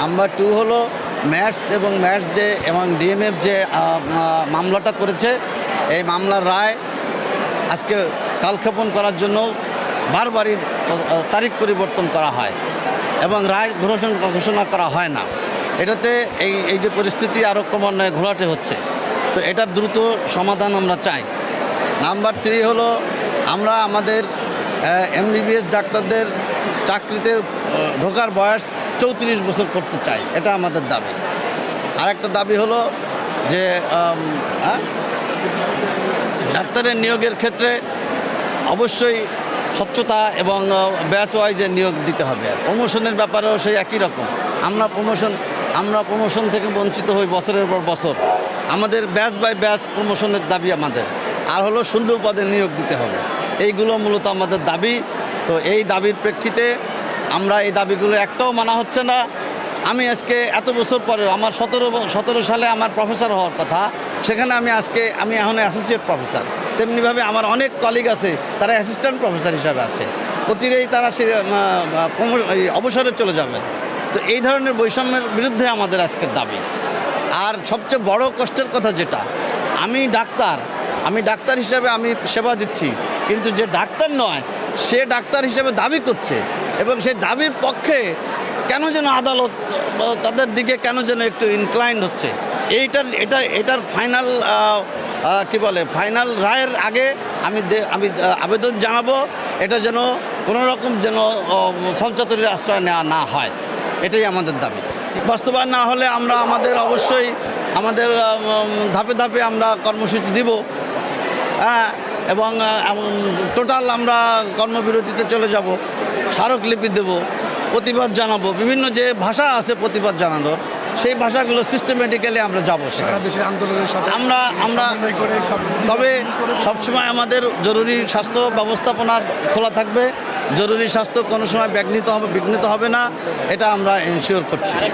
Number two হলো mats এবং mats যে এবং ডিএমএফ যে মামলাটা করেছে, এই মামলার রায় আজকে কালক্ষেপণ করার জন্য বারবারই তারিখ পরিবর্তন করা হয় এবং রায় ঘোষণা ঘোষণা করা হয় না। এটাতে এই এই যে পরিস্থিতি আরও ক্রমান্বয়ে ঘোলাটে হচ্ছে। তো এটার দ্রুত সমাধান আমরা চাই। নাম্বার থ্রি হলো আমরা আমাদের এমবিবিএস ডাক্তারদের চাকরিতে ঢোকার বয়স চৌত্রিশ বছর করতে চাই, এটা আমাদের দাবি। আরেকটা দাবি হলো যে হ্যাঁ? ডাক্তারের নিয়োগের ক্ষেত্রে অবশ্যই স্বচ্ছতা এবং ব্যাচ ওয়াইজে নিয়োগ দিতে হবে। আর প্রমোশনের ব্যাপারেও সেই একই রকম। আমরা প্রমোশন আমরা প্রমোশন থেকে বঞ্চিত হই বছরের পর বছর। আমাদের ব্যাচ বাই ব্যাচ প্রমোশনের দাবি আমাদের। আর হলো সুন্দর পদে নিয়োগ দিতে হবে। এইগুলো মূলত আমাদের দাবি। তো এই দাবির প্রেক্ষিতে আমরা এই দাবিগুলো একটাও মানা হচ্ছে না। আমি আজকে এত বছর পরে আমার সতেরো সতেরো সালে আমার প্রফেসর হওয়ার কথা, সেখানে আমি আজকে, আমি এখন অ্যাসোসিয়েট প্রফেসর তেমনিভাবে আমার অনেক কলিগ আছে, তারা অ্যাসিস্ট্যান্ট প্রফেসর হিসাবে আছে। প্রতিরেই তারা সে অবসরে চলে যাবে। তো এই ধরনের বৈষম্যের বিরুদ্ধে আমাদের আজকের দাবি। আর সবচেয়ে বড় কষ্টের কথা যেটা, আমি ডাক্তার আমি ডাক্তার হিসাবে আমি সেবা দিচ্ছি, কিন্তু যে ডাক্তার নয়, সে ডাক্তার হিসেবে দাবি করছে। এবং সেই দাবির পক্ষে কেন যেন আদালত, তাদের দিকে কেন যেন একটু ইনক্লাইন্ড হচ্ছে। এইটার, এটা, এটার ফাইনাল কি বলে ফাইনাল রায়ের আগে আমি আমি আবেদন জানাব। এটা যেন কোনো রকম যেন সলচতরের আশ্রয় নেওয়া না হয়। এটাই আমাদের দাবি। বাস্তবায়ন না হলে আমরা আমাদের অবশ্যই, আমাদের ধাপে ধাপে আমরা কর্মসূচি দিব। হ্যাঁ এবং টোটাল আমরা কর্মবিরতিতে চলে যাব। স্মারকলিপি দেব প্রতিবাদ জানাব। বিভিন্ন যে ভাষা আছে প্রতিবাদ জানানোর সেই ভাষাগুলো সিস্টেমেটিক্যালি আমরা যাব আমরা- আমরা- তবে সবসময় আমাদের জরুরি স্বাস্থ্য ব্যবস্থাপনার খোলা থাকবে। জরুরি স্বাস্থ্য কোনো সময় বিঘ্নিত হবে বিঘ্নিত হবে না এটা আমরা এনশিওর করছি।